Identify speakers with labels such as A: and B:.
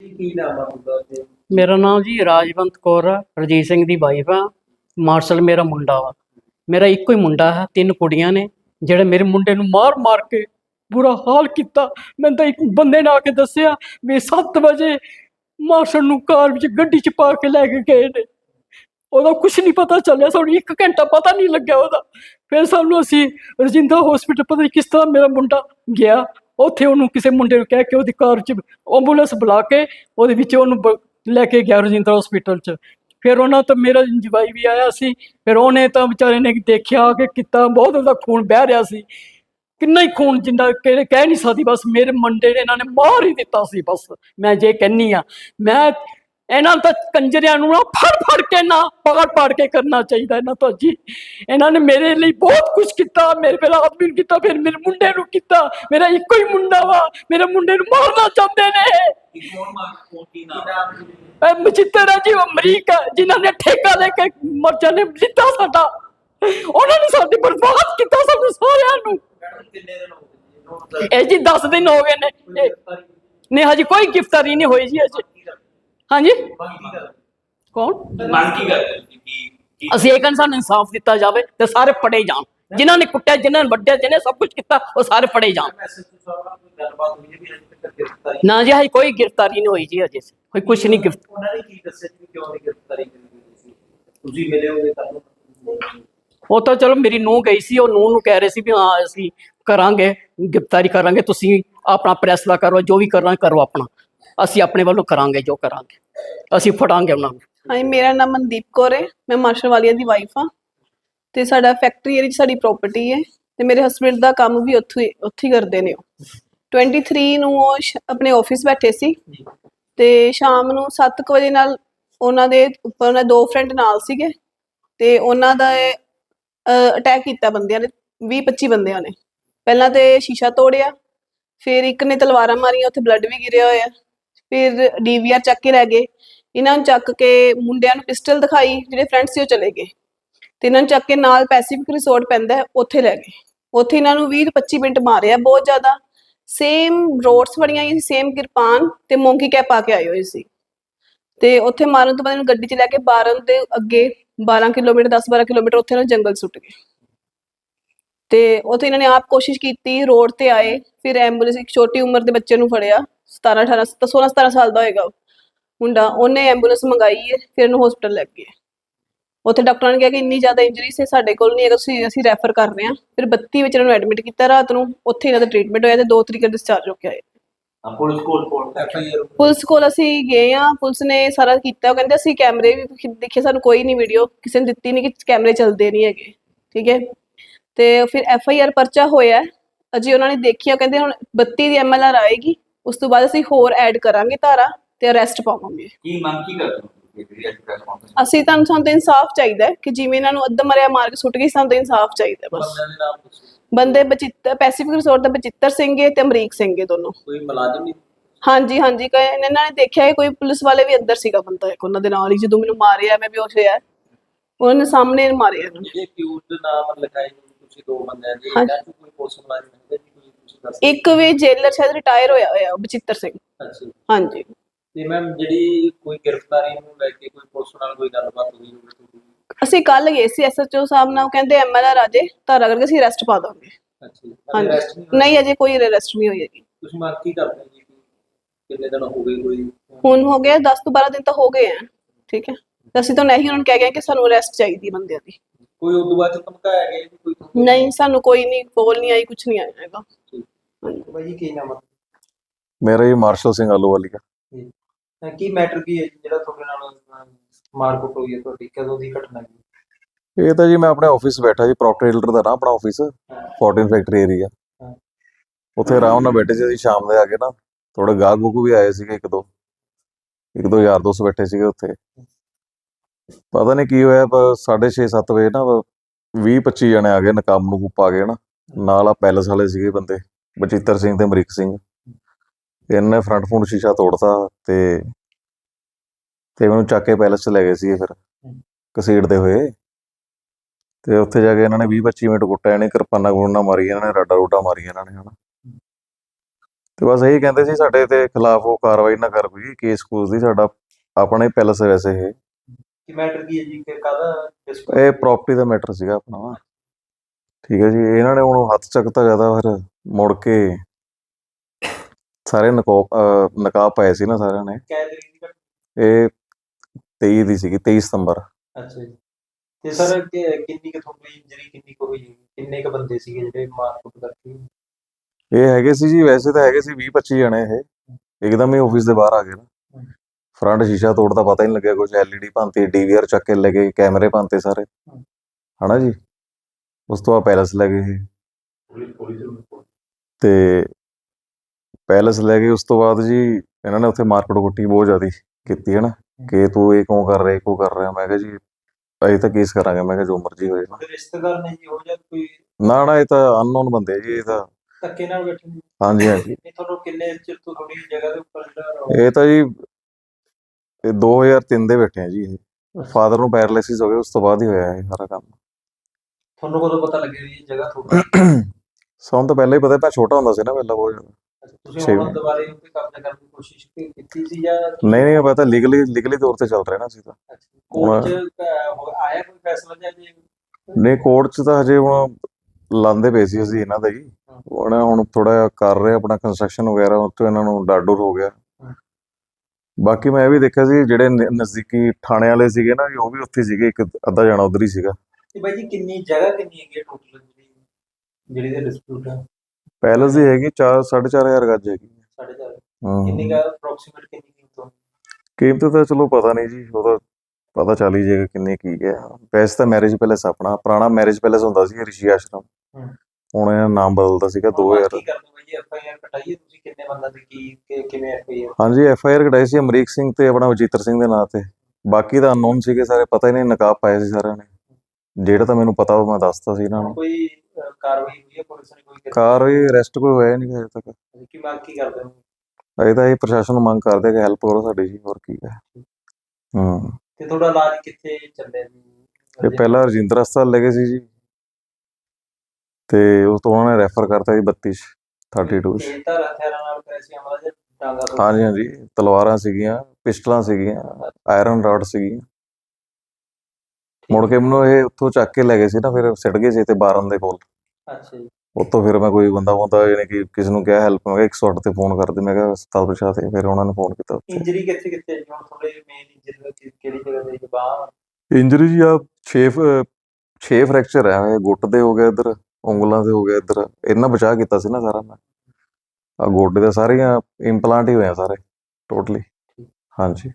A: ਕੀ ਨਾਮ ਆ ਤੁਹਾਡਾ ਤੇ?
B: ਮੇਰਾ ਨਾਮ ਜੀ ਰਾਜਵੰਤ ਕੌਰ ਆ ਰਜੀਤ ਸਿੰਘ ਦੀ ਵਾਈਫ ਆ। ਮਾਰਸ਼ਲ ਮੇਰਾ ਮੁੰਡਾ ਵਾ। ਮੇਰਾ ਇੱਕੋ ਹੀ ਮੁੰਡਾ ਹੈ, ਤਿੰਨ ਕੁੜੀਆਂ ਨੇ, ਜਿਹੜੇ ਮੇਰੇ ਮੁੰਡੇ ਨੂੰ ਮਾਰ ਮਾਰ ਕੇ ਬੁਰਾ ਹਾਲ ਕੀਤਾ। ਮੈਨੂੰ ਤਾਂ ਇੱਕ ਬੰਦੇ ਨੇ ਆ ਕੇ ਦੱਸਿਆ, ਵੀ 7 ਵਜੇ ਮਾਰਸ਼ਲ ਨੂੰ ਕਾਰ ਵਿੱਚ ਗੱਡੀ 'ਚ ਪਾ ਕੇ ਲੈ ਕੇ ਗਏ ਨੇ। ਉਹਦਾ ਕੁਝ ਨਹੀਂ ਪਤਾ ਚੱਲਿਆ, ਸਾਨੂੰ ਇੱਕ ਘੰਟਾ ਪਤਾ ਨਹੀਂ ਲੱਗਿਆ ਉਹਦਾ। ਫਿਰ ਸਾਨੂੰ ਅਸੀਂ ਰਜਿੰਦਰਾ ਹਸਪੀਟਲ ਪਤਾ ਨਹੀਂ ਕਿਸ ਤਰ੍ਹਾਂ ਮੇਰਾ ਮੁੰਡਾ ਗਿਆ। ਉੱਥੇ ਉਹਨੂੰ ਕਿਸੇ ਮੁੰਡੇ ਨੂੰ ਕਹਿ ਕੇ ਉਹਦੀ ਕਾਰ 'ਚ ਐਂਬੂਲੈਂਸ ਬੁਲਾ ਕੇ ਉਹਦੇ ਵਿੱਚ ਉਹਨੂੰ ਬ- ਲੈ ਕੇ ਗਿਆ ਰਜਿੰਦਰਾ ਹਸਪੀਟਲ 'ਚ। ਫਿਰ ਉਹਨਾਂ ਤੋਂ ਮੇਰਾ ਜਵਾਈ ਵੀ ਆਇਆ ਸੀ। ਫਿਰ ਉਹਨੇ ਤਾਂ ਵਿਚਾਰੇ ਨੇ ਦੇਖਿਆ ਕਿ ਕਿਤਾ ਬਹੁਤ ਉਹਦਾ ਖੂਨ ਬਹਿ ਰਿਹਾ ਸੀ। ਕਿੰਨਾ ਹੀ ਖੂਨ ਜਿੰਨਾ ਕਿ ਕਹਿ ਨਹੀਂ ਸਕਦੀ, ਬਸ ਮੇਰੇ ਮੁੰਡੇ ਨੇ ਇਹਨਾਂ ਨੇ ਮਾਰ ਹੀ ਦਿੱਤਾ ਸੀ। ਬਸ ਮੈਂ ਜੇ ਕਹਿੰਨੀ ਆ, ਮੈਂ ਇਹਨਾਂ ਤਾਂ ਕੰਜਰਿਆਂ ਨੂੰ ਨਾ ਫੜ ਫੜ ਕੇ ਨਾ ਪਾੜ ਪਾੜ ਕੇ ਕਰਨਾ ਚਾਹੀਦਾ ਇਹਨਾਂ ਤੋਂ ਜੀ। ਇਹਨਾਂ ਨੇ ਮੇਰੇ ਲਈ ਬਹੁਤ ਕੁਝ ਕੀਤਾ, ਮੇਰੇ ਪਹਿਲਾਂ ਆਦਮੀ ਨੂੰ ਕੀਤਾ, ਫਿਰ ਮੇਰੇ ਮੁੰਡੇ ਨੂੰ ਕੀਤਾ। ਮੇਰਾ ਇੱਕੋ ਹੀ ਮੁੰਡਾ ਵਾ, ਮੇਰੇ ਮੁੰਡੇ ਨੂੰ ਮਾਰਨਾ ਚਾਹੁੰਦੇ ਨੇ। ਇਹ ਮਚਿੱਤਰ ਆ ਜੀ ਅਮਰੀਕਾ ਜਿਨ੍ਹਾਂ ਨੇ ਠੇਕਾ ਲੈ ਕੇ ਮਰਚਾ ਨੇ ਲਿੱਤਾ ਸਾਡਾ। ਉਹਨਾਂ ਨੇ ਸਾਡੀ ਬਰਬਾਦ ਕੀਤਾ ਸਾਨੂੰ ਸਾਰਿਆਂ ਨੂੰ। ਇਹ ਜੀ 10 ਦਿਨ ਹੋ ਗਏ ਨੇ।
A: ਕੋਈ
B: ਨਹੀਂ ਹਜੇ ਕੋਈ ਗ੍ਰਿਫਤਾਰੀ ਨਹੀਂ ਹੋਈ ਜੀ ਅਜੇ।
A: ਕੀ ਕਰ
B: ਹਾਂਜੀ
A: ਮੰਗ ਕੀ ਕਰ
B: ਕੌਣ
A: ਮੰਗ ਕੀ ਕਰਦੇ ਹੋ ਜੀ ਕੀ ਕੀ
B: ਅਸੀਂ ਇਹ ਕਹਿੰਦੇ ਸਾਨੂੰ ਇਨਸਾਫ ਦਿੱਤਾ ਜਾਵੇ ਤੇ ਸਾਰੇ ਫੜੇ ਜਾਣ ਜਿਨ੍ਹਾਂ ਨੇ ਕੁੱਟਿਆ ਜਿਨ੍ਹਾਂ ਨੇ ਵੱਢਿਆ ਜਿਹਨੇ ਸਭ ਕੁਝ ਕੀਤਾ ਉਹ ਸਾਰੇ ਫੜੇ ਜਾਣ
A: ਐਸਐਸਪੀ ਸਾਹਿਬ ਨਾਲ ਕੋਈ ਗੱਲਬਾਤ ਹੋਈ ਹੈ ਵੀ ਅਜੇ ਤੱਕ ਗ੍ਰਿਫਤਾਰੀ
B: ਨਾ ਜੀ ਹਜੇ ਕੋਈ ਗ੍ਰਿਫਤਾਰੀ ਨਹੀਂ ਹੋਈ ਜੀ ਅਜੇ ਕੋਈ ਕੁਝ ਨਹੀਂ ਗ੍ਰਿਫ
A: ਉਹਨਾਂ ਨੇ ਕੀ ਦੱਸਿਆ ਜੀ ਕਿਉਂ ਨਹੀਂ ਗ੍ਰਿਫਤਾਰੀ ਕੀਤੀ ਸੀ ਤੁਸੀਂ ਮਿਲੇ ਹੋਗੇ ਤੁਹਾਨੂੰ
B: ਉਹ ਤਾਂ ਚਲੋ ਮੇਰੀ ਨੂੰਹ ਗਈ ਸੀ ਉਹ ਨੂੰਹ ਨੂੰ ਕਹਿ ਰਹੇ ਸੀ ਵੀ ਹਾਂ ਅਸੀਂ ਕਰਾਂਗੇ ਗ੍ਰਿਫਤਾਰੀ ਕਰਾਂਗੇ ਤੁਸੀਂ ਆਪਣਾ ਫੈਸਲਾ ਕਰੋ ਜੋ ਵੀ ਕਰਨਾ ਕਰੋ ਆਪਣਾ ਅਸੀਂ ਆਪਣੇ ਵੱਲੋਂ ਕਰਾਂਗੇ, ਜੋ ਕਰਾਂਗੇ। ਅਸੀਂ ਫੜਾਂਗੇ ਉਹਨਾਂ ਨੂੰ।
C: ਹਾਂਜੀ, ਮੇਰਾ ਨਾਮ ਮਨਦੀਪ ਕੌਰ ਹੈ। ਮੈਂ ਮਾਰਸ਼ਲ ਵਾਲੀਆ ਦੀ ਵਾਈਫ ਹਾਂ। ਤੇ ਸਾਡਾ ਫੈਕਟਰੀ ਏਰੀਆ ਸਾਡੀ ਪ੍ਰਾਪਰਟੀ ਹੈ। ਤੇ ਮੇਰੇ ਹਸਬੰਡ ਦਾ ਕੰਮ ਵੀ ਉੱਥੇ ਉੱਥੇ ਹੀ ਕਰਦੇ ਨੇ ਉਹ। 23 ਨੂੰ ਉਹ ਸ਼- ਆਪਣੇ ਆਫਿਸ ਬੈਠੇ ਸੀ। ਤੇ ਸ਼ਾਮ ਨੂੰ 7 ਵਜੇ ਨਾਲ ਉਹਨਾਂ ਦੇ ਉੱਪਰ ਉਹਨਾਂ ਦੇ ਦੋ ਫਰੈਂਡ ਨਾਲ ਸੀਗੇ। ਤੇ ਉਹਨਾਂ ਦਾ ਅਟੈਕ ਕੀਤਾ ਬੰਦਿਆਂ ਨੇ 20 25 ਬੰਦਿਆਂ ਨੇ। ਪਹਿਲਾਂ ਤੇ ਸ਼ੀਸ਼ਾ ਤੋੜਿਆ। ਫਿਰ ਇੱਕ ਨੇ ਤਲਵਾਰਾਂ ਮਾਰੀਆਂ, ਉੱਥੇ ਬਲੱਡ ਵੀ ਗਿਰਿਆ ਹੋਇਆ। ਫਿਰ ਡੀਵੀਆਰ ਚੱਕ ਕੇ ਲੈ ਗਏ। ਇਹਨਾਂ ਨੂੰ ਚੱਕ ਕੇ ਮੁੰਡਿਆਂ ਨੂੰ ਪਿਸਟਲ ਦਿਖਾਈ ਜਿਹੜੇ ਫਰੈਂਡ ਸੀ ਉਹ ਚਲੇ ਗਏ। ਤੇ ਇਹਨਾਂ ਨੂੰ ਚੱਕ ਕੇ ਨਾਲ ਪੈਸੀਫਿਕ ਰਿਸੋਰਟ ਪੈਂਦਾ ਹੈ, ਉੱਥੇ ਲੈ ਗਏ। ਉੱਥੇ ਇਹਨਾਂ ਨੂੰ 20 ਤੋਂ 25 ਮਿੰਟ ਮਾਰਿਆ ਬਹੁਤ ਜ਼ਿਆਦਾ। ਸੇਮ ਰੋਡਸ ਫੜੀਆਂ ਸੀ ਸੇਮ ਕਿਰਪਾਨ ਤੇ ਮੋਂਕੀ ਕੈਪ ਪਾ ਕੇ ਆਏ ਹੋਏ ਸੀ। ਤੇ ਉੱਥੇ ਮਾਰਨ ਤੋਂ ਬਾਅਦ ਇਹਨੂੰ ਗੱਡੀ 'ਚ ਲੈ ਕੇ 12 ਦੇ ਅੱਗੇ 12 ਕਿਲੋਮੀਟਰ 10-12 ਕਿਲੋਮੀਟਰ ਉੱਥੇ ਨਾ ਜੰਗਲ ਸੁੱਟ ਗਏ। ਤੇ ਉੱਥੇ ਇਹਨਾਂ ਨੇ ਆਪ ਕੋਸ਼ਿਸ਼ ਕੀਤੀ ਰੋਡ ਤੇ ਆਏ ਫਿਰ ਐਂਬੂਲੈਂਸ ਇੱਕ ਛੋਟੀ ਉਮਰ ਦੇ ਬੱਚੇ ਨੂੰ ਫੜਿਆ 17 18 16 17 ਸਾਲ ਦਾ ਹੋਏਗਾ ਮੁੰਡਾ ਉਹਨੇ ਐਂਬੂਲੈਂਸ ਮੰਗਾਈ ਹੈ ਫਿਰ ਇਹਨੂੰ ਹਸਪੀਟਲ ਲੈ ਗਏ। ਉੱਥੇ ਡਾਕਟਰਾਂ ਨੇ ਕਿਹਾ ਕਿ ਇੰਨੀ ਜ਼ਿਆਦਾ ਇੰਜਰੀ ਸੀ ਸਾਡੇ ਕੋਲ ਨਹੀਂ ਹੈਗਾ ਤੁਸੀਂ ਅਸੀਂ ਰੈਫਰ ਕਰ ਰਹੇ ਹਾਂ। ਫਿਰ 32 ਵਿੱਚ ਇਹਨਾਂ ਨੂੰ ਐਡਮਿਟ ਕੀਤਾ ਰਾਤ ਨੂੰ ਉੱਥੇ ਇਹਨਾਂ ਦਾ ਟ੍ਰੀਟਮੈਂਟ ਹੋਇਆ ਤੇ 2 ਤਰੀਕੇ ਡਿਸਚਾਰਜ ਹੋ ਕੇ ਆਏ।
A: ਪੁਲਿਸ ਕੋਲ
C: ਪੁਲਿਸ ਕੋਲ ਅਸੀਂ ਗਏ ਆ ਪੁਲਿਸ ਨੇ ਸਾਰਾ ਕੀਤਾ ਉਹ ਕਹਿੰਦੇ ਅਸੀਂ ਕੈਮਰੇ ਵੀ ਦੇਖੇ ਸਾਨੂੰ ਕੋਈ ਨਹੀਂ ਵੀਡੀਓ ਕਿਸੇ ਨੇ ਦਿੱਤੀ ਨਹੀਂ ਕਿ ਕੈਮਰੇ ਚੱਲਦੇ ਨਹੀਂ ਹੈਗੇ ਠੀਕ ਹੈ? ਤੇ ਫਿਰ ਐਫ ਆਈ ਆਰ ਪਰਚਾ ਹੋਇਆ। ਅਜੇ ਉਹਨਾਂ ਨੇ ਦੇਖਿਆ ਕਹਿੰਦੇ ਹੁਣ 32 ਦੀ ਐਮ ਐਲ ਆਰ ਆਏਗੀ ਉਸ ਤੋਂ ਬਾਅਦ ਅਸੀਂ ਹੋਰ ਐਡ ਕਰਾਂਗੇ ਧਾਰਾ ਤੇ ਅਰੈਸਟ ਪਾਵਾਂਗੇ।
A: ਕੀ ਮੰਗ ਕੀ ਕਰਦੇ ਹੋ
C: ਅਸੀਂ ਤੁਹਾਨੂੰ ਸਾਨੂੰ ਤਾਂ ਇਨਸਾਫ ਚਾਹੀਦਾ ਕਿ ਜਿਵੇਂ ਇਹਨਾਂ ਨੂੰ ਅੱਧ ਮਰਿਆ ਮਾਰ ਕੇ ਸੁੱਟ ਗਈ ਸਾਨੂੰ ਤਾਂ ਇਨਸਾਫ ਚਾਹੀਦਾ ਬਸ। ਬੰਦੇ ਬਚਿੱਤਰ ਪੈਸੀਫਿਕ ਰਿਸੋਰਟ ਦਾ ਬਚਿੱਤਰ ਸਿੰਘ ਹੈ ਤੇ ਅਮਰੀਕ ਸਿੰਘ ਹੈ ਦੋਨੋਂ।
A: ਕੋਈ ਮੁਲਾਜ਼ਮ ਨਹੀਂ?
C: ਹਾਂਜੀ ਹਾਂਜੀ ਕਈ ਇਹਨਾਂ ਨੇ ਦੇਖਿਆ ਕੋਈ ਪੁਲਿਸ ਵਾਲੇ ਵੀ ਅੰਦਰ ਸੀਗਾ ਬੰਦਾ ਇੱਕ ਉਹਨਾਂ ਦੇ ਨਾਲ ਹੀ ਜਦੋਂ ਮੈਨੂੰ ਮਾਰਿਆ ਮੈਂ ਬੇਹੋਸ਼ ਹੋਇਆ ਉਹਨਾਂ ਸਾਹਮਣੇ ਮਾਰਿਆ। ਇਹਨਾਂ ਨੇ
A: ਅਕਿਊਜ਼ਡ ਨਾਮ ਹੋਏ ਤੁਸੀਂ ਦੋ ਬੰਦਿਆਂ ਦੇ
C: ਹਾਂਜੀ।
A: ਇਹਨਾਂ ਚੋਂ ਕੋਈ ਪੁਲਿਸ ਮੁਲਾਜ਼ਮ ਹੈ ਜੀ ਕੋਈ ਤੁਸੀਂ ਦੱਸ
C: ਇੱਕ ਵੀ ਜੇਲਰ ਸ਼ਾਇਦ ਰਿਟਾਇਰ ਹੋਇਆ ਹੋਇਆ ਉਹ ਬਚਿੱਤਰ ਸਿੰਘ।
A: ਅੱਛਾ। ਜੀ।
C: ਹਾਂਜੀ।
A: ਤੇ ਮੈਮ ਜਿਹੜੀ ਕੋਈ ਗ੍ਰਿਫਤਾਰੀ ਨੂੰ ਲੈ ਕੇ ਕੋਈ ਪੁਲਿਸ ਨਾਲ ਕੋਈ ਗੱਲਬਾਤ ਹੋਈ ਹੋਵੇ ਤੁਹਾਡੀ
C: ਅਸੀਂ ਕੱਲ ਗਏ ਸੀ ਐਸਐਚਓ ਸਾਹਿਬ ਨਾਲ ਉਹ ਕਹਿੰਦੇ ਐਮਐਲਆਰ ਆ ਜੇ ਧਾਰਾ ਕਰਕੇ ਅਸੀਂ ਅਰੈਸਟ ਪਾ ਦਾਂਗੇ।
A: ਅੱਛਾ। ਜੀ
C: ਹਾਂਜੀ
A: ਨਹੀਂ
C: ਅਜੇ ਕੋਈ ਅਰੈਸਟ ਨਹੀਂ ਹੋਈ ਹੈਗੀ।
A: ਤੁਸੀਂ ਮੰਗ ਕੀ ਕਰਦੇ ਹੋ ਜੀ? ਕਿੰਨੇ ਦਿਨ ਹੋ ਗਏ ਕੋਈ?
C: ਹੁਣ ਹੋ ਗਿਆ 10 ਤੋਂ 12 ਦਿਨ ਤਾਂ ਹੋ ਗਏ ਆ। ਠੀਕ ਹੈ। ਤਾਂ ਅਸੀਂ ਤਾਂ ਨਹੀਂ ਉਹਨਾਂ ਨੂੰ ਕਹਿ ਗਏ ਕਿ ਸਾਨੂੰ ਅਰੈਸਟ ਚਾਹੀਦੀ ਹੈ ਬੰਦਿਆਂ ਦੀ।
A: ਕੋਈ ਉਦੋਂ ਬਾਅਦ ਚ ਧਮਕਾਇਆ ਗਿਆ ਜੀ ਕੋਈ?
C: ਨਹੀਂ ਸਾਨੂੰ ਕੋਈ ਨਹੀਂ ਕੋਲ ਨਹੀਂ ਆਈ ਕੁਝ ਨਹੀਂ ਆਇਆ ਹੈਗਾ।
D: ਬਾਈ ਜੀ ਕੀ ਨਾਮ ਆ?
E: ਮੇਰਾ ਜੀ ਮਾਰਸ਼ਲ ਸਿੰਘ ਆਲੂਵਾਲੀ ਦਾ
D: ਅਹ ਕੀ ਮੈਟਰ ਕੀ ਹੈ ਜੀ ਜਿਹੜਾ ਤੁਹਾਡੇ ਨਾਲ ਮਾਰਕੁੱਟ ਹੋਈ ਹੈ ਤੁਹਾਡੀ? ਕਦੋਂ ਦੀ ਘਟਨਾ ਹੈ
E: ਇਹ ਤਾਂ ਜੀ ਮੈਂ ਆਪਣੇ ਆਫਿਸ ਬੈਠਾ ਜੀ ਪ੍ਰੋਪਰਟੀ ਡੀਲਰ ਦਾ ਨਾ ਆਪਣਾ ਆਫਿਸ 14 ਫੈਕਟਰੀ ਏਰੀਆ
D: ਹਾਂ।
E: ਉੱਥੇ ਆਰਾਮ ਨਾਲ ਬੈਠੇ ਸੀ ਅਸੀਂ ਸ਼ਾਮ ਦੇ ਆ ਕੇ ਨਾ ਥੋੜੇ ਗਾਹਕ ਗੁੱਕ ਵੀ ਆਏ ਸੀਗੇ ਇੱਕ ਦੋ। ਇੱਕ ਦੋ ਯਾਰ ਦੋਸਤ ਬੈਠੇ ਸੀਗੇ ਉੱਥੇ। ਪਤਾ ਨਹੀਂ ਕੀ ਹੋਇਆ ਪਰ 6:30 7 ਵਜੇ ਨਾ 20 25 ਜਣੇ ਆ ਗਏ ਨਕਾਮ ਨੂੰ ਪਾ ਕੇ ਨਾ। ਨਾਲ ਆ ਪੈਲਸ ਵਾਲੇ ਸੀਗੇ ਬੰਦੇ, ਬਚਿੱਤਰ ਸਿੰਘ ਤੇ ਅਮਰੀਕ ਸਿੰਘ। ਇਹਨੇ ਫਰੰਟ ਫੋਨ ਸ਼ੀਸ਼ਾ ਤੋੜਤਾ ਤੇ ਤੇ ਮੈਨੂੰ ਚੱਕ ਕੇ ਪੈਲਸ ਚ ਲੈ ਗਏ ਸੀਗੇ ਫਿਰ ਘਸੀੜਦੇ ਹੋਏ। ਤੇ ਉੱਥੇ ਜਾ ਕੇ ਇਹਨਾਂ ਨੇ 20 25 ਮਿੰਟ ਕੁੱਟਿਆ, ਇਹਨੇ ਕਿਰਪਾਨਾਂ ਗੁਰਨਾ ਮਾਰੀ ਇਹਨਾਂ ਨੇ ਰਾਡਾ ਰੋਡਾ ਮਾਰੀ ਇਹਨਾਂ ਨੇ, ਹਨਾ। ਤੇ ਬਸ ਇਹੀ ਕਹਿੰਦੇ ਸੀ ਸਾਡੇ ਤੇ ਖਿਲਾਫ ਉਹ ਕਾਰਵਾਈ ਨਾ ਕਰ ਕੋਈ ਕੇਸ ਕੂਸ ਦੀ ਸਾਡਾ, ਆਪਣਾ ਹੀ ਪੈਲਸ ਵੈਸੇ ਇਹ।
D: ਕੀ ਮੈਟਰ ਕੀ ਹੈ ਜੀ? ਕਿ ਕਾਹਦਾ dispute
E: ਇਹ ਪ੍ਰਾਪਰਟੀ ਦਾ ਮੈਟਰ ਸੀਗਾ ਆਪਣਾ। ਠੀਕ ਹੈ ਜੀ ਇਹਨਾਂ ਨੇ ਹੁਣ ਹੱਥ ਚੱਕਤਾ ਜ਼ਿਆਦਾ ਫਿਰ ਮੁੜ ਕੇ ਸਾਰੇ ਨਕਾਬ ਅਹ ਨਕਾਬ ਪਾਏ ਸੀ ਨਾ ਸਾਰਿਆਂ ਨੇ।
D: ਕਿਹ ਤਰੀਕ ਦੀ ਘਟਨਾ?
E: ਇਹ 23 ਦੀ ਸੀਗੀ 23 ਸਤੰਬਰ।
D: ਅੱਛਾ ਜੀ। ਤੇ ਸਰ ਕਿੰਨੀ ਕੁ ਤੁਹਾਨੂੰ ਇੰਜਰੀ ਕਿੰਨੀ ਕੁ ਹੋਈ? ਕਿੰਨੇ ਕੁ ਬੰਦੇ ਸੀਗੇ ਜਿਹੜੇ ਮਾਰਕੁੱਟ ਕਰਕੇ?
E: ਇਹ ਹੈਗੇ ਸੀ ਜੀ ਵੈਸੇ ਤਾਂ ਹੈਗੇ ਸੀ 20 25 ਜਣੇ ਇਹ। ਇੱਕਦਮ ਹੀ ਆਫਿਸ ਦੇ ਬਾਹਰ ਆ ਗਏ ਨਾ। ਫਰੰਟ ਸ਼ੀਸ਼ਾ ਤੋੜਦਾ ਪਤਾ ਹੀ ਨਹੀਂ ਲੱਗਿਆ ਕੁਝ ਐਲਈਡੀ ਭੰਤੀ ਡੀਵੀਆਰ ਚੱਕ ਕੇ ਲੈ ਗਏ ਕੈਮਰੇ ਭੰਤੇ ਸਾਰੇ। ਹਨਾ ਜੀ? ਉਸ ਤੋਂ ਬਾਅਦ ਪੈਲਸ ਲੈ ਗਏ ਤੇ ਪੈਲਸ ਲੈ ਗਏ ਉਸ ਤੋਂ ਬਾਅਦ ਜੀ ਇਹਨਾਂ ਨੇ ਉੱਥੇ ਮਾਰਕੀਟ ਕੁੱਟੀ ਬਹੁਤ ਜ਼ਿਆਦੀ ਕੀਤੀ ਹੈ ਨਾ ਕਿ ਤੂੰ ਇਹ ਕਿਉਂ ਕਰ ਰਿਹਾ ਕਿਉਂ ਕਰ ਰਿਹਾ? ਮੈਂ ਕਿਹਾ ਜੀ ਅਸੀਂ ਤਾਂ ਕੇਸ ਕਰਾਂਗੇ। ਮੈਂ ਕਿਹਾ ਜੋ ਮਰਜ਼ੀ ਹੋਏ।
D: ਉਹਦੇ ਰਿਸ਼ਤੇਦਾਰ ਨੇ ਜੀ ਹੋ ਜਾਂ ਕੋਈ
E: ਨਾ ਨਾ ਇਹ ਤਾਂ ਅਨਨੋਨ ਬੰਦੇ ਜੀ ਇਹ ਤਾਂ
D: ਧੱਕੇ ਨਾਲ ਬੈਠੇ ਨੇ।
E: ਹਾਂਜੀ ਹਾਂਜੀ।
D: ਨਹੀਂ ਤੁਹਾਨੂੰ ਕਿੰਨੇ ਚਿਰ ਤੋਂ ਥੋੜੀ ਜਗ੍ਹਾ ਦੇ ਉੱਪਰ ਜਿਹੜਾ
E: ਇਹ ਤਾਂ ਜੀ ਇਹ 2003 ਦੇ ਬੈਠੇ ਆ ਜੀ ਇਹ। ਫਾਦਰ ਨੂੰ ਪੈਰਾਲਿਸਿਸ ਹੋ ਗਿਆ ਉਸ ਤੋਂ ਬਾਅਦ ਹੀ ਹੋਇਆ ਇਹ ਸਾਰਾ ਕੰਮ।
D: ਤੁਹਾਨੂੰ ਕਦੋਂ ਪਤਾ ਲੱਗਿਆ ਵੀ ਇਹ ਜਗ੍ਹਾ ਤੁਹਾਡੀ
E: ਸਾਨੂੰ ਤਾਂ ਪਹਿਲਾਂ ਹੀ ਪਤਾ ਮੈਂ ਛੋਟਾ ਹੁੰਦਾ ਸੀ ਨਾ ਪਹਿਲਾਂ ਬਹੁਤ
D: ਤੁਸੀਂ ਹੁਣ ਦੁਬਾਰੇ ਉੱਤੇ ਕਬਜ਼ਾ ਕਰਨ ਦੀ ਕੋਸ਼ਿਸ਼ ਕੀਤੀ ਸੀ ਜਾਂ
E: ਨਹੀਂ ਨਹੀਂ ਪਤਾ ਲੀਗਲੀ ਲੀਗਲੀ ਤੌਰ ਤੇ ਚੱਲ ਰਿਹਾ ਨਾ ਸੀ ਤਾਂ।
D: ਕੋਰਟ ਚ ਆਇਆ ਕੋਈ ਫੈਸਲਾ ਜਾਂ ਜੀ
E: ਨਹੀਂ ਕੋਰਟ 'ਚ ਤਾਂ ਹਜੇ ਹੁਣ ਲਾਂਦੇ ਪਏ ਸੀ ਅਸੀਂ ਇਹਨਾਂ ਦਾ ਹੀ। ਉਹਨਾਂ ਹੁਣ ਥੋੜਾ ਕਰ ਰਹੇ ਆਪਣਾ ਕੰਸਟਰਕਸ਼ਨ ਵਗੈਰਾ ਉਹ ਤੋਂ ਇਹਨਾਂ ਨੂੰ ਡਾਡੂਰ ਹੋ ਗਿਆ। ਬਾਕੀ ਮੈਂ ਇਹ ਵੀ ਦੇਖਿਆ ਸੀ ਜਿਹੜੇ ਨ- ਨਜ਼ਦੀਕੀ ਥਾਣੇ ਵਾਲੇ ਸੀਗੇ ਨਾ ਉਹ ਵੀ ਉੱਥੇ ਸੀਗੇ ਇੱਕ ਅੱਧਾ ਜਾਣਾ ਉਧਰ ਹੀ ਸੀਗਾ।
D: ਤੇ ਬਾਈ ਜੀ ਕਿੰਨੀ ਜਗ੍ਹਾ ਕਿੰਨੀ ਹੈਗੀ ਟੋਟਲ ਜਿਹੜੀ ਜਿਹੜੀ ਦੇ ਡਿਸਪਿਊਟ ਹੈ
E: ਪੈਲਸ ਦੀ ਹੈਗੀ 4 4500 ਗੱਜ ਹੈਗੀ।
D: ਸਾਡੇ
E: ਹਮ।
D: ਕਿੰਨੀ ਦਾ ਅਪਰੋਕਸੀਮੇਟ ਕਿੰਨੀ ਕੀਮਤ ਹੋਣੀ
E: ਕੀਮਤ ਤਾਂ ਚਲੋ ਪਤਾ ਨਹੀਂ ਜੀ ਉਹ ਤਾਂ ਪਤਾ ਚੱਲ ਹੀ ਜਾਏਗਾ ਕਿੰਨੀ ਕੀ ਹੈ। ਵੈਸੇ ਤਾਂ ਮੈਰਿਜ ਪੈਲੇਸ ਆਪਣਾ ਪੁਰਾਣਾ ਮੈਰਿਜ ਪੈਲੇਸ ਹੁੰਦਾ ਸੀ ਰਿਸ਼ੀ ਆਸ਼ਰਮ।
D: ਹਮ।
E: ਹੁਣ ਇਹਨਾਂ ਨਾਮ ਬਦਲਦਾ ਸੀਗਾ
D: ਹੁਣ
E: 2000
D: ਕੀ ਕਰਦੇ ਆਈ ਆਰ ਕਟਾਈਏ ਤੁਸੀਂ? ਕਿੰਨੇ ਬੰਦਾ ਦੀ ਕੀ ਕਿ- ਕਿਵੇਂ ਐਫ ਆਈ ਆਰ?
E: ਹਾਂਜੀ ਐਫ ਆਈ ਆਰ ਕਢਾਈ ਸੀ ਅਮਰੀਕ ਸਿੰਘ ਤੇ ਆਪਣਾ ਵਜੀਤਰ ਸਿੰਘ ਦੇ ਨਾਂ ਤੇ। ਬਾਕੀ ਦਾ ਅਨਨੋਨ ਸੀਗੇ ਸਾਰੇ ਪਤਾ ਹੀ ਨਹੀਂ ਨਕਾਬ ਪਾਏ ਸੀ ਸਾਰਿਆਂ ਨੇ। ਜਿਹੜਾ ਤਾਂ ਮੈਨੂੰ ਪਤਾ ਉਹ ਮੈਂ ਦੱਸਤਾ ਸੀ ਇਹਨਾਂ ਨੂੰ।
D: ਕੋਈ ਕਾਰਵਾਈ ਹੋਈ ਹੈ ਪੁਲਿਸ ਨੇ ਕੋਈ?
E: ਕਾਰਵਾਈ ਅਰੈਸਟ ਕੋਈ ਹੋਇਆ ਨਹੀਂ ਹਜੇ ਤੱਕ?
D: ਕੀ ਮੰਗ ਕੀ ਕਰਦੇ ਹੋ
E: ਅਜੇ ਤਾਂ ਇਹ ਪ੍ਰਸ਼ਾਸਨ ਨੂੰ ਮੰਗ ਕਰਦੇ ਕਿ ਹੈਲਪ ਕਰੋ ਸਾਡੀ ਜੀ ਹੋਰ ਕੀ ਹੈ। ਹੂੰ।
D: ਤੇ ਤੁਹਾਡਾ ਇਲਾਜ ਕਿੱਥੇ ਚੱਲਿਆ ਜੀ?
E: ਇਹ ਪਹਿਲਾਂ ਰਜਿੰਦਰ ਹਸਪਤਾਲ ਲੈ ਗਏ ਸੀ ਜੀ। ਤੇ ਉਸ ਤੋਂ ਉਹਨਾਂ ਨੇ ਰੈਫਰ ਕਰਤਾ ਜੀ 32 32. ਚ
D: ਇਹ ਤਾਂ ਹਥਿਆਰਾਂ ਨਾਲ ਪੈਸੇ ਹਮਲਾ ਜਾਂ ਡਾਂਗਾ ਤੋਂ
E: ਹਾਂਜੀ ਹਾਂਜੀ। ਤਲਵਾਰਾਂ ਸੀਗੀਆਂ ਪਿਸਟਲਾਂ ਸੀਗੀਆਂ ਆਇਰਨ ਰਾਡ ਸੀਗੀਆਂ। ਮੁੜ ਕੇ ਮੈਨੂੰ ਇਹ ਉੱਥੋਂ ਚੱਕ ਕੇ ਲੈ ਗਏ ਸੀ ਨਾ ਫਿਰ ਸਿੱਟ ਗਏ ਸੀ ਤੇ ਬਾਰਨ ਦੇ ਕੋਲ।
D: ਅੱਛਾ ਜੀ।
E: ਉੱਥੋਂ ਫਿਰ ਮੈਂ ਕੋਈ ਬੰਦਾ ਹੁੰਦਾ ਯਾਨੀ ਕਿ ਕਿਸੇ ਨੂੰ ਕਿਹਾ ਹੈਲਪ ਮੈਂ ਕਿਹਾ 108 ਤੇ ਫੋਨ ਕਰਦੇ ਮੈਂ ਕਿਹਾ ਹਸਪਤਾਲ ਪਹੁੰਚਾ ਦੇ। ਫਿਰ ਉਹਨਾਂ ਨੇ ਫੋਨ ਕੀਤਾ ਉੱਥੇ।
D: ਇੰਜਰੀ ਕਿੱਥੇ ਕਿੱਥੇ ਜੀ? ਹੁਣ ਤੁਹਾਡੇ ਮੇਨ ਇੰਜਰੀ ਕਿਹੜੀ ਜਗ੍ਹਾ ਤੇ ਜੀ? ਬਾਹ
E: ਇੰਜਰੀ ਜੀ ਆ 6 6 ਫ੍ਰੈਕਚਰ ਇਹ ਗੁੱਟ ਦੇ ਹੋ ਗਿਆ ਇੱਧਰ। ਉਂਗਲਾਂ ਦੇ ਹੋ ਗਿਆ ਇੱਧਰ। ਇਹਨਾਂ ਬਚਾ ਕੀਤਾ ਸੀ ਨਾ ਸਾਰਾ ਮੈਂ। ਆ ਗੋਡੇ ਦੇ ਸਾਰੀਆਂ ਇੰਪਲਾਂਟ ਹੀ ਹੋਏ ਆ ਸਾਰੇ ਟੋਟਲੀ ਹਾਂਜੀ।